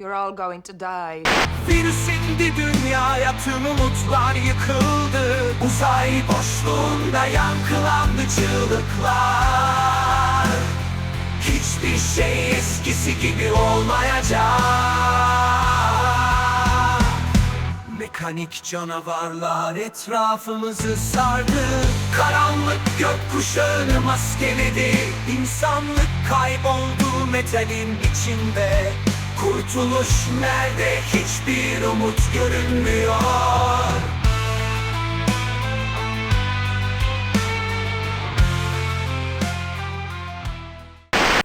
You're all going to die. Virüs indi dünyaya tüm umutlar yıkıldı. Uzay boşluğunda yankılandı çığlıklar. Hiçbir şey eskisi gibi olmayacak. Mekanik canavarlar etrafımızı sardı. Karanlık gökkuşağını maskeledi. İnsanlık kayboldu metalin içinde Kurtuluş nerede? Hiçbir umut görünmüyor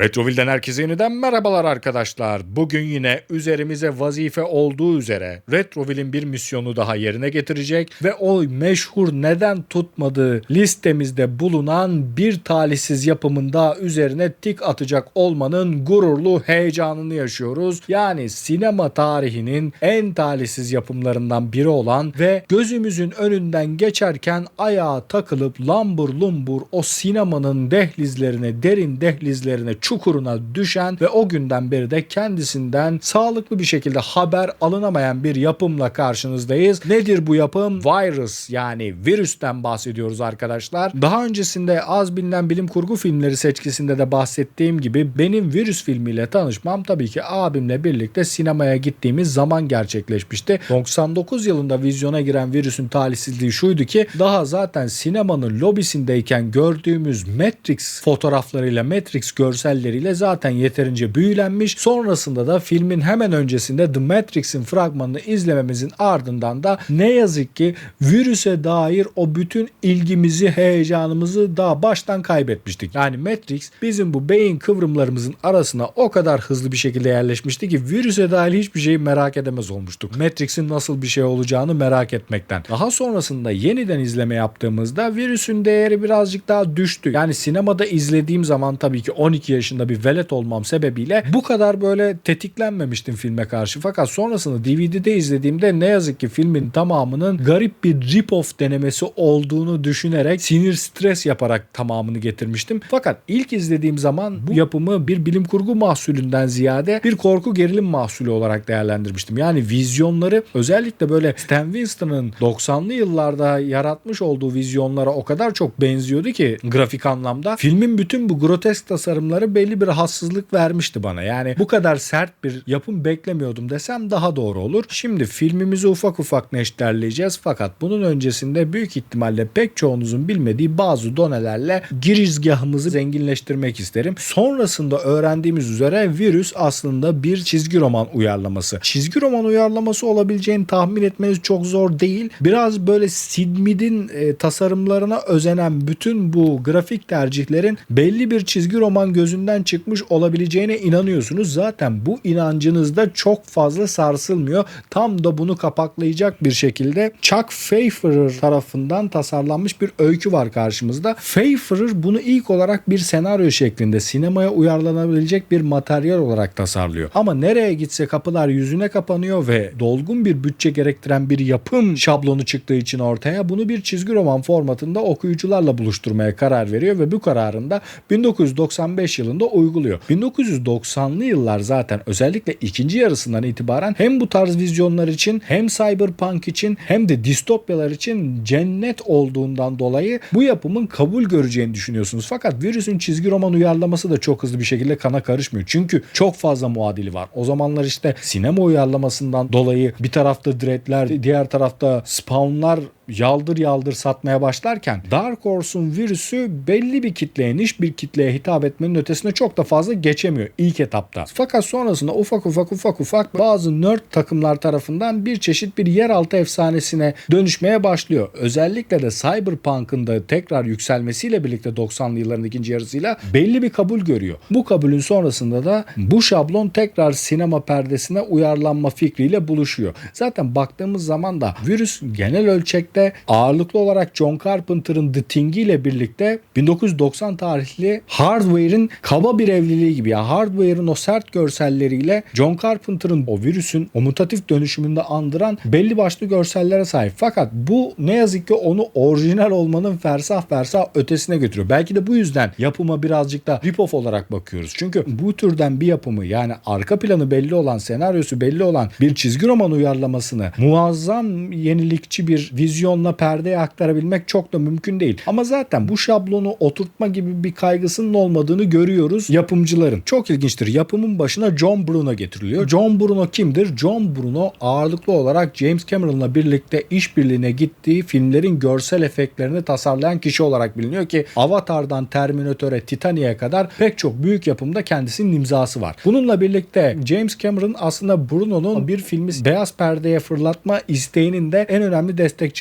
Retroville'den herkese yeniden merhabalar arkadaşlar. Bugün yine üzerimize vazife olduğu üzere Retroville'in bir misyonu daha yerine getirecek ve o meşhur neden tutmadığı listemizde bulunan bir talihsiz yapımında üzerine tik atacak olmanın gururlu heyecanını yaşıyoruz. Yani sinema tarihinin en talihsiz yapımlarından biri olan ve gözümüzün önünden geçerken ayağa takılıp lambur lumbur o sinemanın dehlizlerine, derin dehlizlerine, çukuruna düşen ve o günden beri de kendisinden sağlıklı bir şekilde haber alınamayan bir yapımla karşınızdayız. Nedir bu yapım? Virus yani virüsten bahsediyoruz arkadaşlar. Daha öncesinde az bilinen bilim kurgu filmleri seçkisinde de bahsettiğim gibi benim virüs filmiyle tanışmam tabii ki abimle birlikte sinemaya gittiğimiz zaman gerçekleşmişti. 99 yılında vizyona giren virüsün talihsizliği şuydu ki daha zaten sinemanın lobisindeyken gördüğümüz Matrix fotoğraflarıyla Matrix görselleriyle zaten yeterince büyülenmiş. Sonrasında da filmin hemen öncesinde The Matrix'in fragmanını izlememizin ardından da ne yazık ki virüse dair o bütün ilgimizi, heyecanımızı daha baştan kaybetmiştik. Yani Matrix bizim bu beyin kıvrımlarımızın arasına o kadar hızlı bir şekilde yerleşmişti ki virüse dair hiçbir şeyi merak edemez olmuştuk. Matrix'in nasıl bir şey olacağını merak etmekten. Daha sonrasında yeniden izleme yaptığımızda virüsün değeri birazcık daha düştü. Yani sinemada izlediğim zaman tabii ki 12 yaşında bir velet olmam sebebiyle bu kadar böyle tetiklenmemiştim filme karşı. Fakat sonrasında DVD'de izlediğimde ne yazık ki filmin tamamının garip bir rip-off denemesi olduğunu düşünerek sinir stres yaparak tamamını getirmiştim. Fakat ilk izlediğim zaman bu yapımı bir bilim kurgu mahsulünden ziyade bir korku gerilim mahsulü olarak değerlendirmiştim. Yani vizyonları özellikle böyle Stan Winston'ın 90'lı yıllarda yaratmış olduğu vizyonlara o kadar çok benziyordu ki grafik anlamda. Filmin bütün bu grotesk tasarımları belli bir rahatsızlık vermişti bana. Yani bu kadar sert bir yapım beklemiyordum desem daha doğru olur. Şimdi filmimizi ufak ufak neşterleyeceğiz fakat bunun öncesinde büyük ihtimalle pek çoğunuzun bilmediği bazı donelerle girizgahımızı zenginleştirmek isterim. Sonrasında öğrendiğimiz üzere virüs aslında bir çizgi roman uyarlaması. Çizgi roman uyarlaması olabileceğini tahmin etmeniz çok zor değil. Biraz böyle Sid Mead'in e, tasarımlarına özenen bütün bu grafik tercihlerin belli bir çizgi roman gözünden çıkmış olabileceğine inanıyorsunuz. Zaten bu inancınızda çok fazla sarsılmıyor. Tam da bunu kapaklayacak bir şekilde Chuck Pfeiffer tarafından tasarlanmış bir öykü var karşımızda. Pfeiffer bunu ilk olarak bir senaryo şeklinde sinemaya uyarlanabilecek bir materyal olarak tasarlıyor. Ama nereye gitse kapılar yüzüne kapanıyor ve dolgun bir bütçe gerektiren bir yapım şablonu çıktığı için ortaya bunu bir çizgi roman formatında okuyucularla buluşturmaya karar veriyor ve bu kararında 1995 yılında uyguluyor. 1990'lı yıllar zaten özellikle ikinci yarısından itibaren hem bu tarz vizyonlar için hem cyberpunk için hem de distopyalar için cennet olduğundan dolayı bu yapımın kabul göreceğini düşünüyorsunuz. Fakat virüsün çizgi roman uyarlaması da çok hızlı bir şekilde kana karışmıyor. Çünkü çok fazla muadili var. O zamanlar işte sinema uyarlamasından dolayı bir tarafta Dread'ler, diğer tarafta Spawn'lar yaldır yaldır satmaya başlarken Dark Horse'un virüsü belli bir kitleye, niş bir kitleye hitap etmenin ötesine çok da fazla geçemiyor ilk etapta. Fakat sonrasında ufak ufak ufak ufak bazı nerd takımlar tarafından bir çeşit bir yeraltı efsanesine dönüşmeye başlıyor. Özellikle de Cyberpunk'ın da tekrar yükselmesiyle birlikte 90'lı yılların ikinci yarısıyla belli bir kabul görüyor. Bu kabulün sonrasında da bu şablon tekrar sinema perdesine uyarlanma fikriyle buluşuyor. Zaten baktığımız zaman da virüs genel ölçekte birlikte ağırlıklı olarak John Carpenter'ın The Thing ile birlikte 1990 tarihli Hardware'in kaba bir evliliği gibi ya Hardware'ın o sert görselleriyle John Carpenter'ın o virüsün o mutatif dönüşümünde andıran belli başlı görsellere sahip. Fakat bu ne yazık ki onu orijinal olmanın fersah fersah ötesine götürüyor. Belki de bu yüzden yapıma birazcık da rip-off olarak bakıyoruz. Çünkü bu türden bir yapımı yani arka planı belli olan, senaryosu belli olan bir çizgi roman uyarlamasını muazzam yenilikçi bir vizyonla perdeye aktarabilmek çok da mümkün değil. Ama zaten bu şablonu oturtma gibi bir kaygısının olmadığını görüyoruz yapımcıların. Çok ilginçtir. Yapımın başına John Bruno getiriliyor. John Bruno kimdir? John Bruno ağırlıklı olarak James Cameron'la birlikte işbirliğine gittiği filmlerin görsel efektlerini tasarlayan kişi olarak biliniyor ki Avatar'dan Terminator'e Titanic'e kadar pek çok büyük yapımda kendisinin imzası var. Bununla birlikte James Cameron aslında Bruno'nun bir filmi beyaz perdeye fırlatma isteğinin de en önemli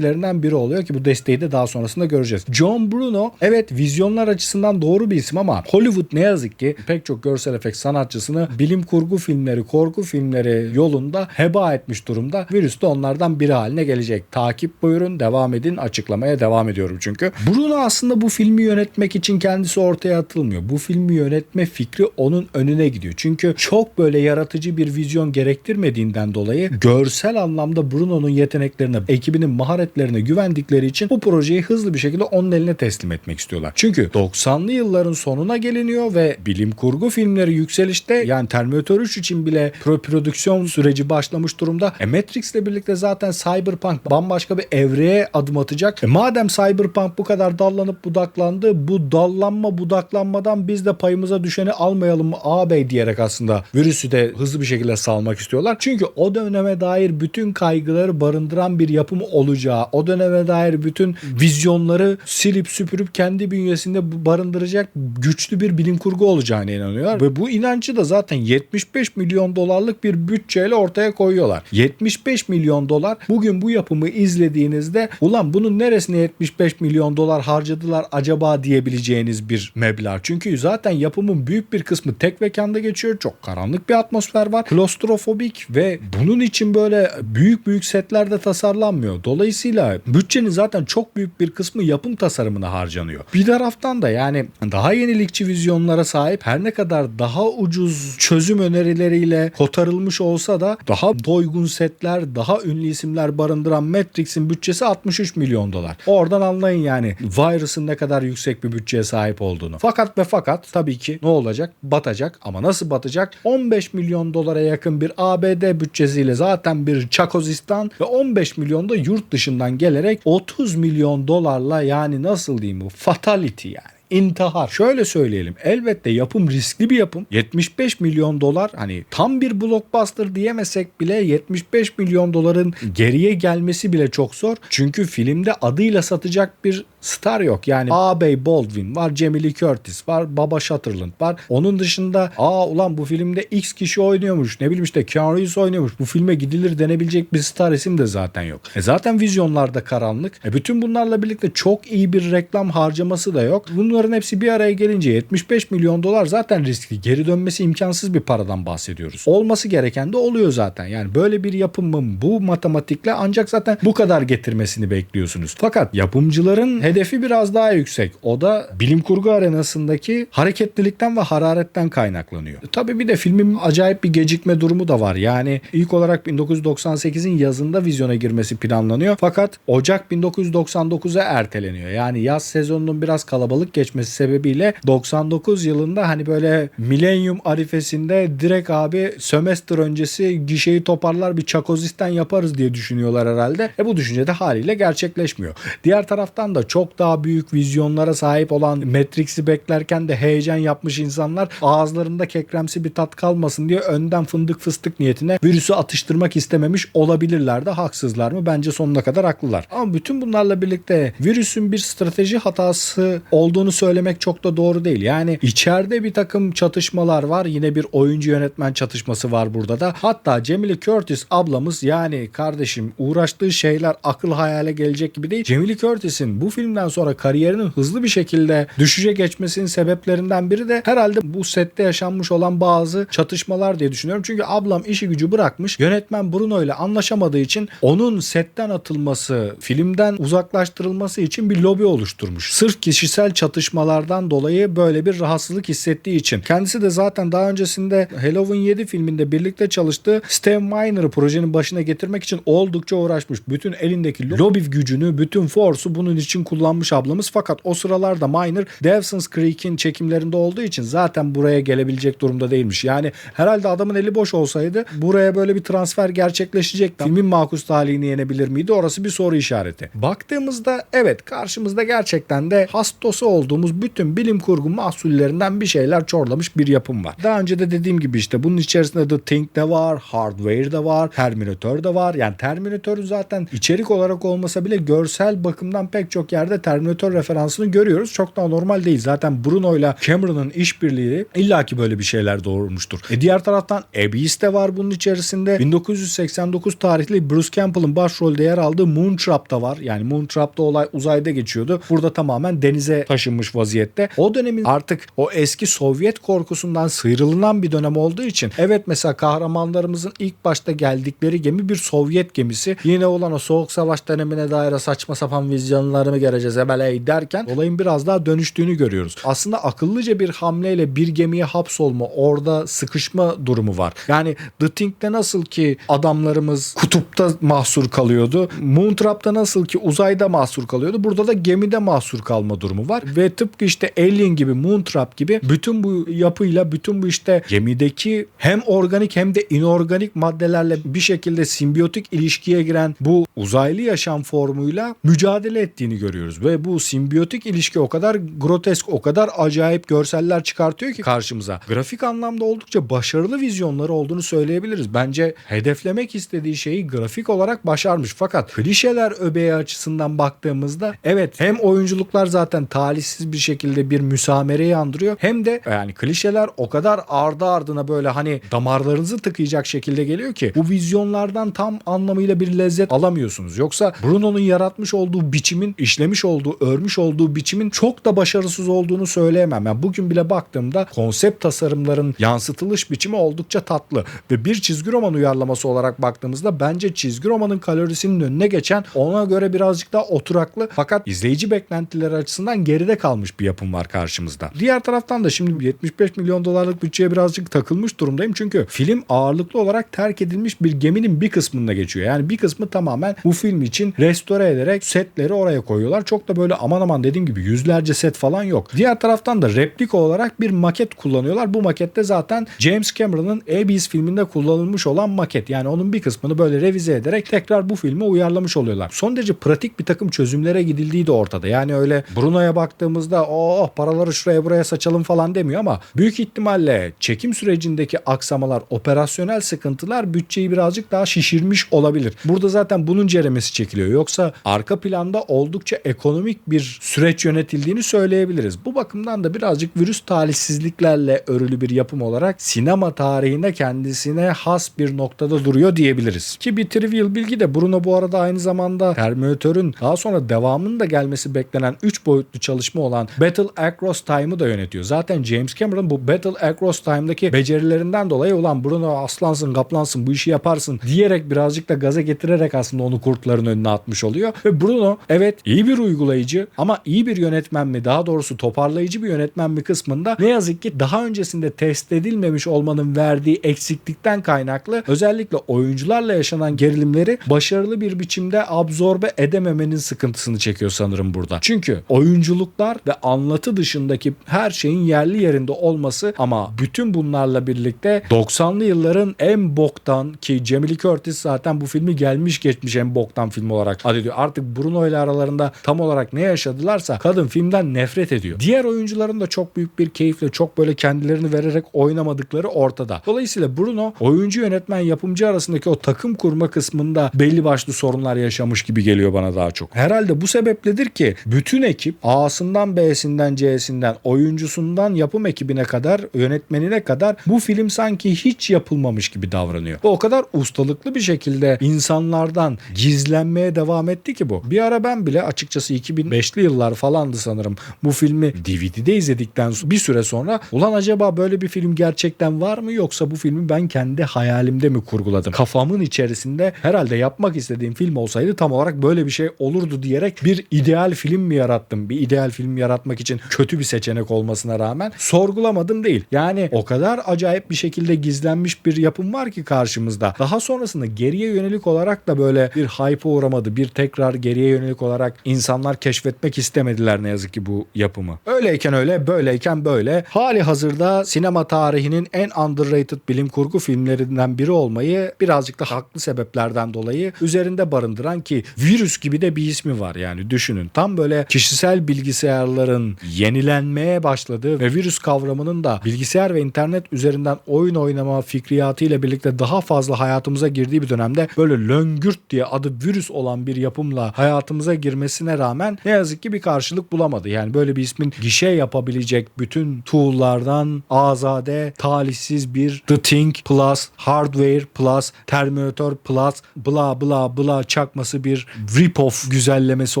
destekçilerinden biri oluyor ki bu desteği de daha sonrasında göreceğiz. John Bruno evet vizyonlar açısından doğru bir isim ama Hollywood ne yazık ki pek çok görsel efekt sanatçısını bilim kurgu filmleri, korku filmleri yolunda heba etmiş durumda. Virüs de onlardan biri haline gelecek. Takip buyurun, devam edin. Açıklamaya devam ediyorum çünkü. Bruno aslında bu filmi yönetmek için kendisi ortaya atılmıyor. Bu filmi yönetme fikri onun önüne gidiyor. Çünkü çok böyle yaratıcı bir vizyon gerektirmediğinden dolayı görsel anlamda Bruno'nun yeteneklerine, ekibinin maharetlerine güvendikleri için bu projeyi hızlı bir şekilde onun eline teslim etmek istiyorlar. Çünkü 90'lı yılların sonuna geliniyor ve bilim kurgu filmleri yükselişte yani Terminator 3 için bile pro prodüksiyon süreci başlamış durumda. E Matrix ile birlikte zaten Cyberpunk bambaşka bir evreye adım atacak. E madem Cyberpunk bu kadar dallanıp budaklandı bu dallanma budaklanmadan biz de payımıza düşeni almayalım mı ağabey diyerek aslında virüsü de hızlı bir şekilde salmak istiyorlar. Çünkü o döneme dair bütün kaygıları barındıran bir yapım olacağı, o döneme dair bütün vizyonları silip süpürüp kendi bünyesinde barındıracak güçlü bir bilim kurgu olacağına inanıyor. Ve bu inancı da zaten 75 milyon dolarlık bir bütçeyle ortaya koyuyorlar. 75 milyon dolar bugün bu yapımı izlediğinizde ulan bunun neresine 75 milyon dolar harcadılar acaba diyebileceğiniz bir meblağ. Çünkü zaten yapımın büyük bir kısmı tek mekanda geçiyor. Çok karanlık bir atmosfer var. Klostrofobik ve bunun için böyle büyük büyük setlerde tasarlanmıyor. Dolayısıyla bütçenin zaten çok büyük bir kısmı yapım tasarımına harcanıyor. Bir taraftan da yani daha yenilikçi vizyonlara sahip her ne kadar daha ucuz çözüm önerileriyle kotarılmış olsa da daha doygun setler, daha ünlü isimler barındıran Matrix'in bütçesi 63 milyon dolar. Oradan anlayın yani Virus'ın ne kadar yüksek bir bütçeye sahip olduğunu. Fakat ve fakat tabii ki ne olacak? Batacak ama nasıl batacak? 15 milyon dolara yakın bir ABD bütçesiyle zaten bir Çakozistan ve 15 milyon da yurt dışından gelerek 30 milyon dolarla yani nasıl diyeyim bu fatality yani intihar. Şöyle söyleyelim. Elbette yapım riskli bir yapım. 75 milyon dolar hani tam bir blockbuster diyemesek bile 75 milyon doların geriye gelmesi bile çok zor. Çünkü filmde adıyla satacak bir star yok. Yani ağabey Baldwin var, Jamie Lee Curtis var, Baba Sutherland var. Onun dışında aa ulan bu filmde X kişi oynuyormuş. Ne bileyim işte Keanu Reeves oynuyormuş. Bu filme gidilir denebilecek bir star isim de zaten yok. E zaten vizyonlarda karanlık. E bütün bunlarla birlikte çok iyi bir reklam harcaması da yok. Bunların hepsi bir araya gelince 75 milyon dolar zaten riskli. Geri dönmesi imkansız bir paradan bahsediyoruz. Olması gereken de oluyor zaten. Yani böyle bir yapımın bu matematikle ancak zaten bu kadar getirmesini bekliyorsunuz. Fakat yapımcıların hedefi biraz daha yüksek. O da bilim kurgu arenasındaki hareketlilikten ve hararetten kaynaklanıyor. E tabii bir de filmin acayip bir gecikme durumu da var. Yani ilk olarak 1998'in yazında vizyona girmesi planlanıyor. Fakat Ocak 1999'a erteleniyor. Yani yaz sezonunun biraz kalabalık geçmesi sebebiyle 99 yılında hani böyle milenyum arifesinde direkt abi sömestr öncesi gişeyi toparlar bir çakozisten yaparız diye düşünüyorlar herhalde. E bu düşünce de haliyle gerçekleşmiyor. Diğer taraftan da çok daha büyük vizyonlara sahip olan Matrix'i beklerken de heyecan yapmış insanlar ağızlarında kekremsi bir tat kalmasın diye önden fındık fıstık niyetine virüsü atıştırmak istememiş olabilirler de haksızlar mı? Bence sonuna kadar haklılar. Ama bütün bunlarla birlikte virüsün bir strateji hatası olduğunu söylemek çok da doğru değil. Yani içeride bir takım çatışmalar var. Yine bir oyuncu yönetmen çatışması var burada da. Hatta Jamie Curtis ablamız yani kardeşim uğraştığı şeyler akıl hayale gelecek gibi değil. Jamie Curtis'in bu film filmden sonra kariyerinin hızlı bir şekilde düşüşe geçmesinin sebeplerinden biri de herhalde bu sette yaşanmış olan bazı çatışmalar diye düşünüyorum. Çünkü ablam işi gücü bırakmış. Yönetmen Bruno ile anlaşamadığı için onun setten atılması, filmden uzaklaştırılması için bir lobi oluşturmuş. Sırf kişisel çatışmalardan dolayı böyle bir rahatsızlık hissettiği için. Kendisi de zaten daha öncesinde Halloween 7 filminde birlikte çalıştığı Steve Miner'ı projenin başına getirmek için oldukça uğraşmış. Bütün elindeki lobi gücünü, bütün force'u bunun için kullanmış ablamız. Fakat o sıralarda Miner Dawson's Creek'in çekimlerinde olduğu için zaten buraya gelebilecek durumda değilmiş. Yani herhalde adamın eli boş olsaydı buraya böyle bir transfer gerçekleşecekti. Filmin makus talihini yenebilir miydi? Orası bir soru işareti. Baktığımızda evet karşımızda gerçekten de hastası olduğumuz bütün bilim kurgu mahsullerinden bir şeyler çorlamış bir yapım var. Daha önce de dediğim gibi işte bunun içerisinde The Thing de var, Hardware de var, Terminator da var. Yani Terminator'un zaten içerik olarak olmasa bile görsel bakımdan pek çok yerde Terminator referansını görüyoruz. Çok da normal değil. Zaten Bruno ile Cameron'ın işbirliği illaki böyle bir şeyler doğurmuştur. E diğer taraftan Abyss de var bunun içerisinde. 1989 tarihli Bruce Campbell'ın başrolde yer aldığı Moontrap da var. Yani Moontrap'ta olay uzayda geçiyordu. Burada tamamen denize taşınmış vaziyette. O dönemin artık o eski Sovyet korkusundan sıyrılınan bir dönem olduğu için evet mesela kahramanlarımızın ilk başta geldikleri gemi bir Sovyet gemisi. Yine olan o soğuk savaş dönemine dair saçma sapan vizyonları mı göreceğiz ebeley derken olayın biraz daha dönüştüğünü görüyoruz. Aslında akıllıca bir hamleyle bir gemiye hapsolma orada sıkışma durumu var. Yani The Thing'de nasıl ki adamlarımız kutupta mahsur kalıyordu. Moontrap'ta nasıl ki uzayda mahsur kalıyordu. Burada da gemide mahsur kalma durumu var. Ve tıpkı işte Alien gibi Moontrap gibi bütün bu yapıyla bütün bu işte gemideki hem organik hem de inorganik maddelerle bir şekilde simbiyotik ilişkiye giren bu uzaylı yaşam formuyla mücadele ettiğini görüyoruz. Ve bu simbiyotik ilişki o kadar grotesk, o kadar acayip görseller çıkartıyor ki karşımıza. Grafik anlamda oldukça başarılı vizyonları olduğunu söyleyebiliriz. Bence hedeflemek istediği şeyi grafik olarak başarmış. Fakat klişeler öbeği açısından baktığımızda evet hem oyunculuklar zaten talihsiz bir şekilde bir müsamereyi andırıyor hem de yani klişeler o kadar ardı ardına böyle hani damarlarınızı tıkayacak şekilde geliyor ki bu vizyonlardan tam anlamıyla bir lezzet alamıyorsunuz. Yoksa Bruno'nun yaratmış olduğu biçimin, işlemiş olduğu, örmüş olduğu biçimin çok da başarısız olduğunu söyleyemem. Yani bugün bile baktığımda konsept tasarımların yansıtılış biçimi oldukça tatlı ve bir çizgi roman uyarlaması olarak baktığımızda bence çizgi romanın kalorisinin önüne geçen ona göre birazcık daha oturaklı fakat izleyici beklentileri açısından geride kalmış bir yapım var karşımızda. Diğer taraftan da şimdi 75 milyon dolarlık bütçeye birazcık takılmış durumdayım çünkü film ağırlıklı olarak terk edilmiş bir geminin bir kısmında geçiyor. Yani bir kısmı tamamen bu film için restore ederek setleri oraya koyuyorlar. Çok da böyle aman aman dediğim gibi yüzlerce set falan yok. Diğer taraftan da replika olarak bir maket kullanıyorlar. Bu makette zaten James Cameron'ın Abyss filminde kullanılmış olan maket. Yani onun bir kısmını böyle revize ederek tekrar bu filme uyarlamış oluyorlar. Son derece pratik bir takım çözümlere gidildiği de ortada. Yani öyle Bruno'ya baktığımızda oh paraları şuraya buraya saçalım falan demiyor ama büyük ihtimalle çekim sürecindeki aksamalar, operasyonel sıkıntılar bütçeyi birazcık daha şişirmiş olabilir. Burada zaten bunun ceremesi çekiliyor. Yoksa arka planda oldukça ekonomik bir süreç yönetildiğini söyleyebiliriz. Bu bakımdan da birazcık virüs talihsizliklerle örülü bir yapım olarak sinema tarihinde kendisine has bir noktada duruyor diyebiliriz. Ki bir trivial bilgi de Bruno bu arada aynı zamanda Terminator'ın daha sonra devamının da gelmesi beklenen 3 boyutlu çalışma olan Battle Across Time'ı da yönetiyor. Zaten James Cameron bu Battle Across Time'daki becerilerinden dolayı ulan Bruno aslansın kaplansın bu işi yaparsın diyerek birazcık da gaza getirerek aslında onu kurtların önüne atmış oluyor. Ve Bruno evet iyi bir uygulayıcı ama iyi bir yönetmen mi daha doğrusu toparlayıcı bir yönetmen mi kısmında ne yazık ki daha öncesinde test edilmemiş olmanın verdiği eksiklikten kaynaklı özellikle oyuncularla yaşanan gerilimleri başarılı bir biçimde absorbe edememenin sıkıntısını çekiyor sanırım burada. Çünkü oyunculuklar ve anlatı dışındaki her şeyin yerli yerinde olması ama bütün bunlarla birlikte 90'lı yılların en boktan ki Jamie Lee Curtis zaten bu filmi gelmiş geçmiş en boktan film olarak adediyor. Artık Bruno ile aralarında tam olarak ne yaşadılarsa kadın filmden nefret ediyor. Diğer oyuncuların da çok büyük bir keyifle çok böyle kendilerini vererek oynamadıkları ortada. Dolayısıyla Bruno oyuncu yönetmen yapımcı arasındaki o takım kurma kısmında belli başlı sorunlar yaşamış gibi geliyor bana daha çok. Herhalde bu sebepledir ki bütün ekip A'sından B'sinden C'sinden oyuncusundan yapım ekibine kadar yönetmenine kadar bu film sanki hiç yapılmamış gibi davranıyor. Ve o kadar ustalıklı bir şekilde insanlardan gizlenmeye devam etti ki bu. Bir ara ben bile açıkçası açıkçası 2005'li yıllar falandı sanırım. Bu filmi DVD'de izledikten bir süre sonra ulan acaba böyle bir film gerçekten var mı yoksa bu filmi ben kendi hayalimde mi kurguladım? Kafamın içerisinde herhalde yapmak istediğim film olsaydı tam olarak böyle bir şey olurdu diyerek bir ideal film mi yarattım? Bir ideal film yaratmak için kötü bir seçenek olmasına rağmen sorgulamadım değil. Yani o kadar acayip bir şekilde gizlenmiş bir yapım var ki karşımızda. Daha sonrasında geriye yönelik olarak da böyle bir hype'a uğramadı. Bir tekrar geriye yönelik olarak insanlar keşfetmek istemediler ne yazık ki bu yapımı. Öyleyken öyle, böyleyken böyle. Hali hazırda sinema tarihinin en underrated bilim kurgu filmlerinden biri olmayı birazcık da haklı sebeplerden dolayı üzerinde barındıran ki virüs gibi de bir ismi var yani düşünün. Tam böyle kişisel bilgisayarların yenilenmeye başladığı ve virüs kavramının da bilgisayar ve internet üzerinden oyun oynama fikriyatı ile birlikte daha fazla hayatımıza girdiği bir dönemde böyle löngürt diye adı virüs olan bir yapımla hayatımıza girmesine rağmen ne yazık ki bir karşılık bulamadı. Yani böyle bir ismin gişe yapabilecek bütün tool'lardan azade, talihsiz bir The Thing Plus, Hardware Plus, Terminator Plus, bla bla bla çakması bir rip-off güzellemesi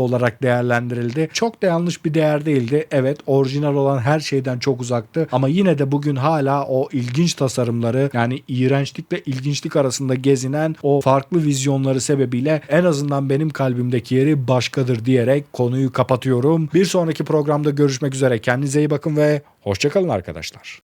olarak değerlendirildi. Çok da yanlış bir değer değildi. Evet orijinal olan her şeyden çok uzaktı ama yine de bugün hala o ilginç tasarımları yani iğrençlikle ilginçlik arasında gezinen o farklı vizyonları sebebiyle en azından benim kalbimdeki yeri başkadır diyerek konuyu kapatıyorum. Bir sonraki programda görüşmek üzere. Kendinize iyi bakın ve hoşçakalın arkadaşlar.